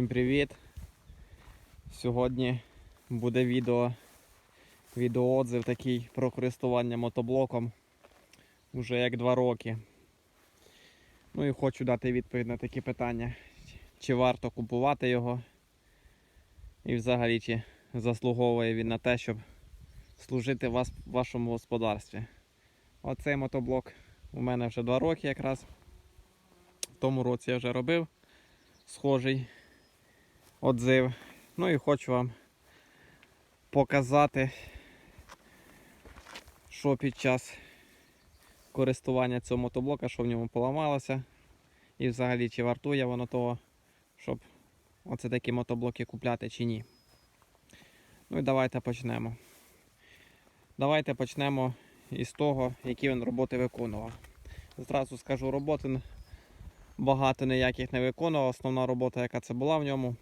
Всім привіт! Сьогодні буде відео, відеоотзив такий про користування мотоблоком уже як два роки. Ну і хочу дати відповідь на такі питання. Чи варто купувати його? І взагалі чи заслуговує він на те, щоб служити вас, вашому господарстві. Оцей мотоблок у мене вже два роки якраз. В тому році я вже робив схожий отзив. Ну і хочу вам показати, що під час користування цього мотоблока, що в ньому поламалося. І взагалі чи вартує воно того, щоб оце такі мотоблоки купляти чи ні. Ну і давайте почнемо. Давайте почнемо із того, які він роботи виконував. Зразу скажу, роботи багато ніяких не виконував. Основна робота, яка це була в ньому,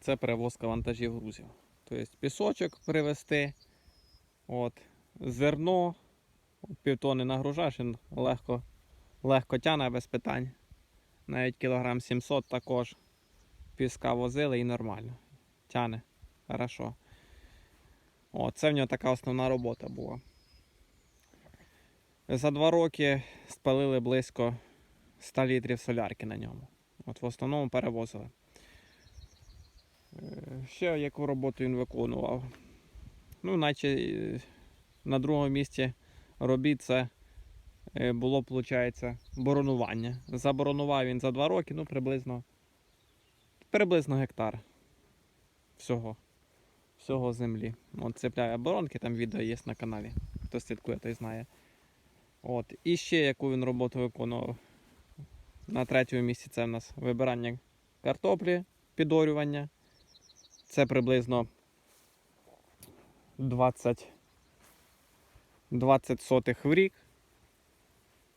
це перевозка вантажів грузів. Тобто пісочок привезти, от, зерно, півтони нагружаєш, він легко, легко тяне без питань. Навіть кілограм 700 також піска возили і нормально. Тяне. Хорошо. О, це в нього така основна робота була. За два роки спалили близько 100 літрів солярки на ньому. От в основному перевозили. Ще яку роботу він виконував. Ну, наче е, на другому місці робіт це е, було, виходить, боронування. Заборонував він за два роки, ну, приблизно, приблизно гектар всього. Всього землі. От цепляє боронки, там відео є на каналі. Хто слідкує, той знає. От. І ще яку він роботу виконував. На третьому місці це в нас вибирання картоплі, підорювання. Це приблизно 20, 20 сотих в рік.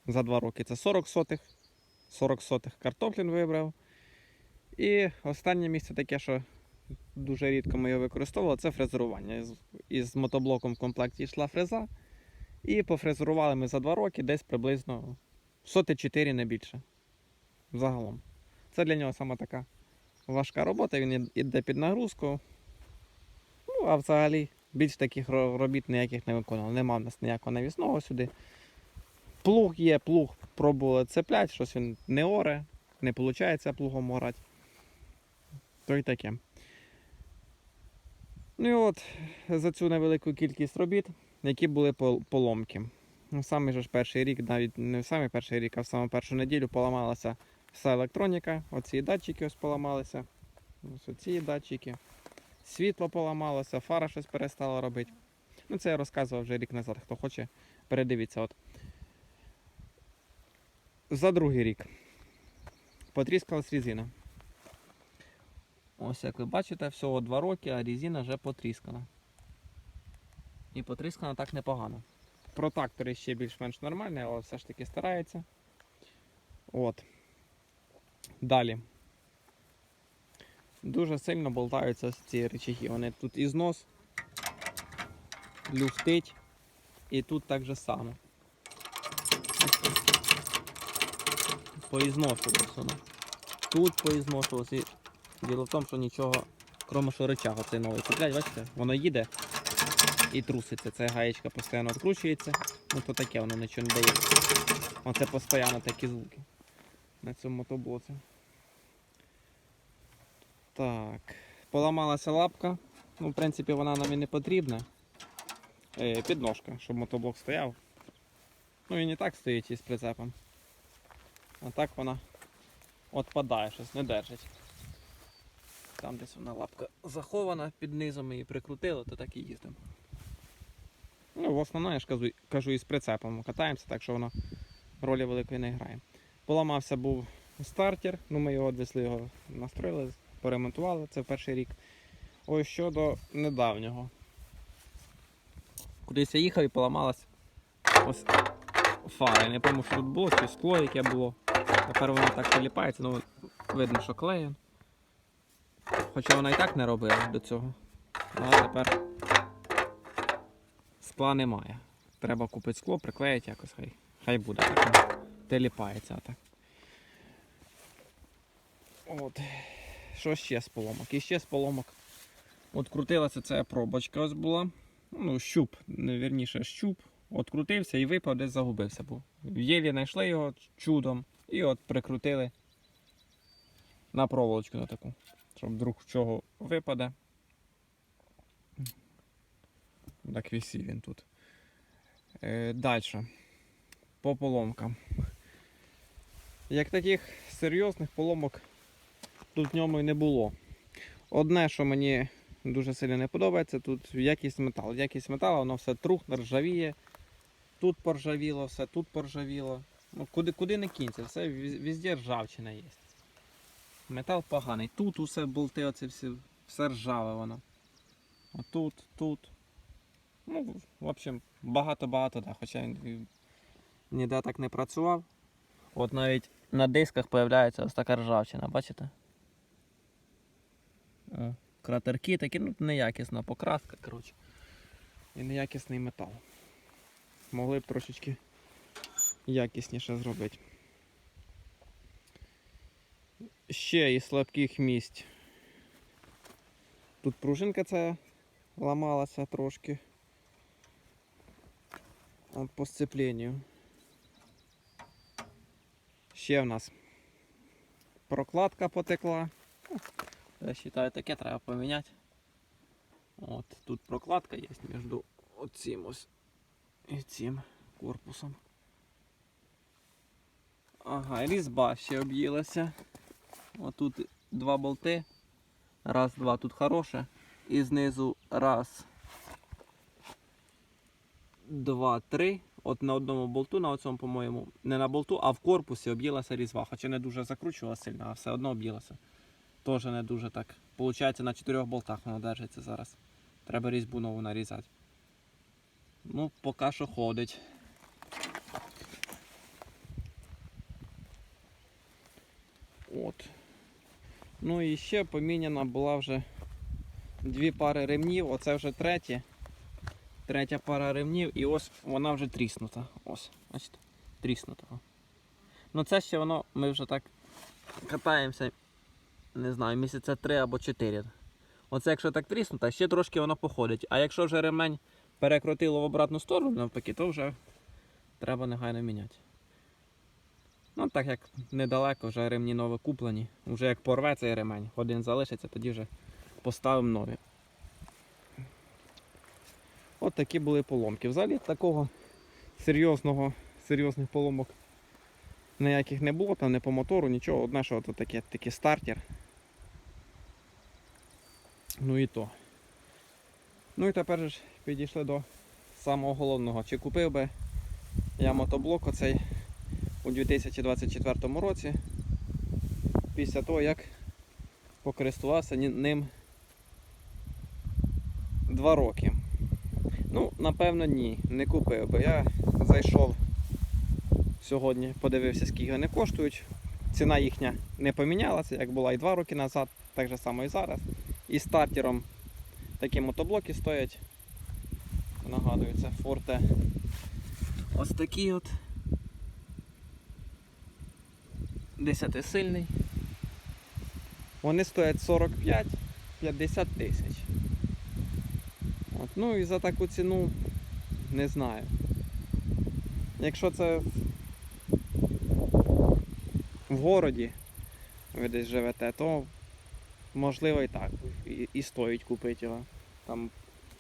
За два роки це 40 сотих. 40 сотих картоплі він вибрав. І останнє місце таке, що дуже рідко ми його використовували, це фрезерування. Із, із мотоблоком в комплекті йшла фреза. І пофрезерували ми за два роки десь приблизно соти 4 не більше. Загалом. Це для нього саме така важка робота, він іде під нагрузку. Ну, а взагалі більш таких робіт ніяких не виконував. Нема в нас ніякого навісного сюди. Плуг є, плуг пробували цеплять, щось він не оре, не виходить плугом орати. То й таке. Ну і от за цю невелику кількість робіт які були поломки. Ну, Саме ж перший рік, навіть не в самий перший рік, а в саму першу неділю поламалася вся електроніка. Оці датчики ось поламалися. Ось оці датчики. Світло поламалося, фара щось перестала робити. Ну, це я розказував вже рік назад. Хто хоче, передивіться. От. За другий рік потріскалась різина. Ось як ви бачите, всього 2 роки, а різина вже потріскана. І потріскана так непогано. Протактори ще більш-менш нормальні, але все ж таки старається. От. Далі. Дуже сильно болтаються ці речаги. Вони тут і знос, люфтить, і тут так же само. Поізношувалось воно. Тут поізношувалось. І діло в тому, що нічого, крім що речага цей новий куплять, бачите, воно їде і труситься. Ця гаєчка постійно відкручується. Ну то таке воно нічого не дає. Оце постійно такі звуки на цьому мотоблоці. Так. Поламалася лапка. Ну, в принципі, вона нам і не потрібна. Е, підножка, щоб мотоблок стояв. Ну він і так стоїть із прицепом. А так вона отпадає, щось не держить. Там десь вона лапка захована під низом, її прикрутили, то так і їздимо. Ну, в основному, я ж кажу, кажу із прицепом катаємося, так що воно ролі великої не грає. Поламався був стартер, ну ми його відвезли, його настроїли, поремонтували, це перший рік. Ось щодо недавнього. Кудись я їхав і поламалась ось фара. Не пам'ятаю, що тут було, чи скло, яке було. Тепер воно так приліпається, ну видно, що клеєн. Хоча вона і так не робила до цього. Ну, А тепер скла немає. Треба купити скло, приклеїти якось, хай, хай буде. Так, теліпається так. От. Що ще з поломок? І ще з поломок. От крутилася ця пробочка ось була. Ну, щуп, вірніше, щуп. От крутився і випав, десь загубився був. Єлі знайшли його чудом і от прикрутили на проволочку на таку. Щоб вдруг чого випаде. Так висів він тут. Е, Далі. По поломкам. Як таких серйозних поломок тут в ньому і не було. Одне, що мені дуже сильно не подобається, тут якість металу. Якість металу, воно все трухне, ржавіє. Тут поржавіло, все, тут поржавіло. Ну, куди, куди не кінця, все везде ржавчина є. Метал поганий. Тут усе болти, оце всі, все ржаве воно. А тут, тут. Ну, в общем, багато-багато, да. Хоча він ніде так не працював. От навіть на дисках з'являється ось така ржавчина, бачите? Кратерки такі, ну неякісна покраска, коротше. І неякісний метал. Могли б трошечки якісніше зробити. Ще із слабких місць. Тут пружинка ця ламалася трошки. От по сцепленню. Ще в нас прокладка потекла. Я вважаю, таке треба поміняти. От тут прокладка є між оцим ось і цим корпусом. Ага, різьба ще об'їлася. Отут два болти. Раз, два, тут хороше. І знизу раз, два, три. От на одному болту, на оцьому, по-моєму, не на болту, а в корпусі об'їлася різьба. Хоча не дуже закручувала сильно, а все одно об'їлася. Теж не дуже так. Получається на чотирьох болтах воно держиться зараз. Треба різьбу нову нарізати. Ну, поки що ходить. От. Ну і ще поміняна була вже дві пари ремнів. Оце вже третє. Третя пара ремнів і ось вона вже тріснута. Ось, бачите, тріснута. Ну це ще воно, ми вже так катаємося, не знаю, місяця три або чотири. Оце якщо так тріснута, ще трошки воно походить. А якщо вже ремень перекрутило в обратну сторону, навпаки, то вже треба негайно міняти. Ну, так як недалеко, вже ремні нові куплені. Вже як порве цей ремень, один залишиться, тоді вже поставимо нові. От такі були поломки. Взагалі такого серйозного, серйозних поломок ніяких не було, там не по мотору, нічого. Одне, що от таке, такий стартер. Ну і то. Ну і тепер ж підійшли до самого головного. Чи купив би я мотоблок оцей у 2024 році, після того як покористувався ним два роки. Ну, напевно, ні, не купив би. Я зайшов сьогодні, подивився, скільки вони коштують. Ціна їхня не помінялася, як була і два роки назад, так же само і зараз. І стартером такі мотоблоки стоять. Нагадую, це Forte. Ось такі от. 10-сильний. Вони стоять 45-50 тисяч. От, ну і за таку ціну не знаю. Якщо це в городі ви десь живете, то можливо і так. І, і стоїть купити його. Там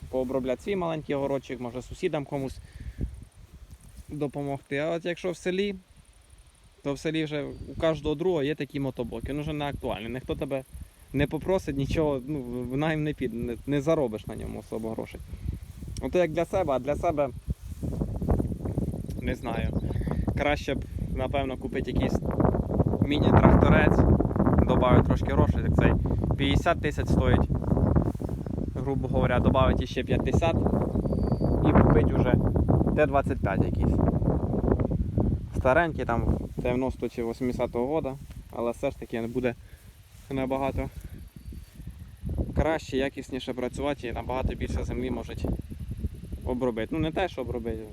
пообробляти свій маленький городчик, може сусідам комусь допомогти. А от якщо в селі, то в селі вже у кожного другого є такі мотоблоки. Він вже не актуальний. Ніхто тебе не попросить нічого, ну, в найм не піде, не, не заробиш на ньому особо грошей. Ото як для себе, а для себе не знаю. Краще б, напевно, купити якийсь міні-тракторець, додати трошки грошей, як цей 50 тисяч стоїть, грубо говоря, додати ще 50 і купити вже Т-25 якийсь. Старенький там 90 чи 80-го года, але все ж таки буде набагато краще, якісніше працювати і набагато більше землі можуть обробити. Ну не те, що обробити.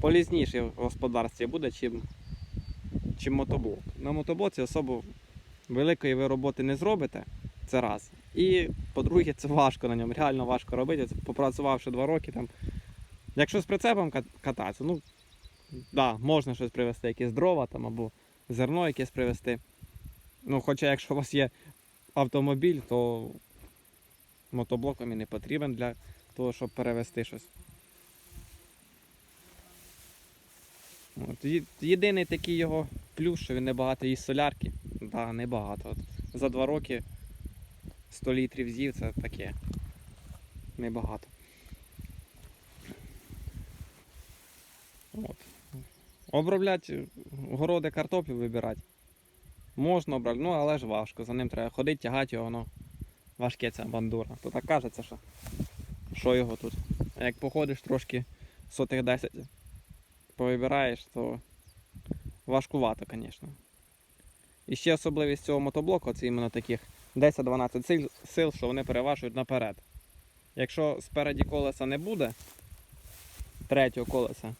Полізніше в господарстві буде, чим, чим мотоблок. На мотоблоці особо великої ви роботи не зробите. Це раз. І по-друге, це важко на ньому, реально важко робити. Попрацювавши два роки там. Якщо з прицепом кататися, ну да, можна щось привезти, якісь дрова там або зерно якесь привезти. Ну, хоча якщо у вас є автомобіль, то мотоблок вам і не потрібен для того, щоб перевезти щось. От. Єдиний такий його плюс, що він небагато їсть солярки. Да, небагато. От. За два роки 100 літрів з'їв, це таке. Небагато. От. Обробляти городи картоплю вибирати. Можна обрати, ну але ж важко. За ним треба ходити, тягати його, ну важке ця бандура. То так кажеться, що, що його тут. А як походиш трошки сотих 10 повибираєш, то важкувато, звісно. І ще особливість цього мотоблоку це іменно таких 10-12 сил, сил, що вони переважують наперед. Якщо спереді колеса не буде, третього колеса,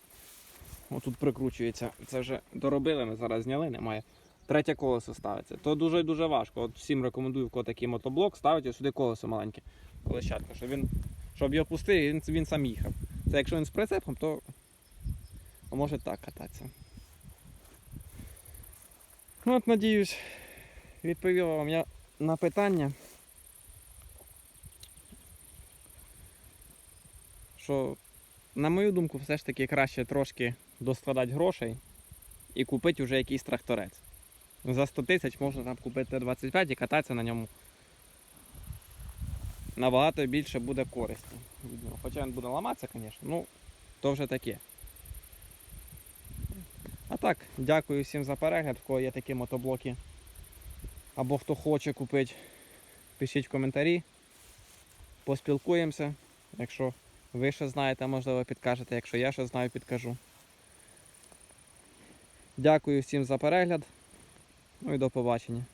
отут прикручується, це вже доробили, ми зараз зняли, немає. Третє колесо ставиться. То дуже дуже важко. От всім рекомендую, в кого такий мотоблок, ставити сюди колесо маленьке, колещатку, щоб він, щоб його пустив, і він, він сам їхав. Це якщо він з прицепом, то може так кататися. Ну, От, надіюсь, відповів вам я на питання. Що, на мою думку, все ж таки краще трошки доскладати грошей і купити вже якийсь тракторець. За 100 тисяч можна там купити 25 і кататися на ньому. Набагато більше буде користі. Хоча він буде ламатися, звісно, ну то вже таке. А так, дякую всім за перегляд, в кого є такі мотоблоки. Або хто хоче купити, пишіть в коментарі. Поспілкуємося. Якщо ви ще знаєте, можливо, підкажете. Якщо я ще знаю, підкажу. Дякую всім за перегляд. Ну і до побачення.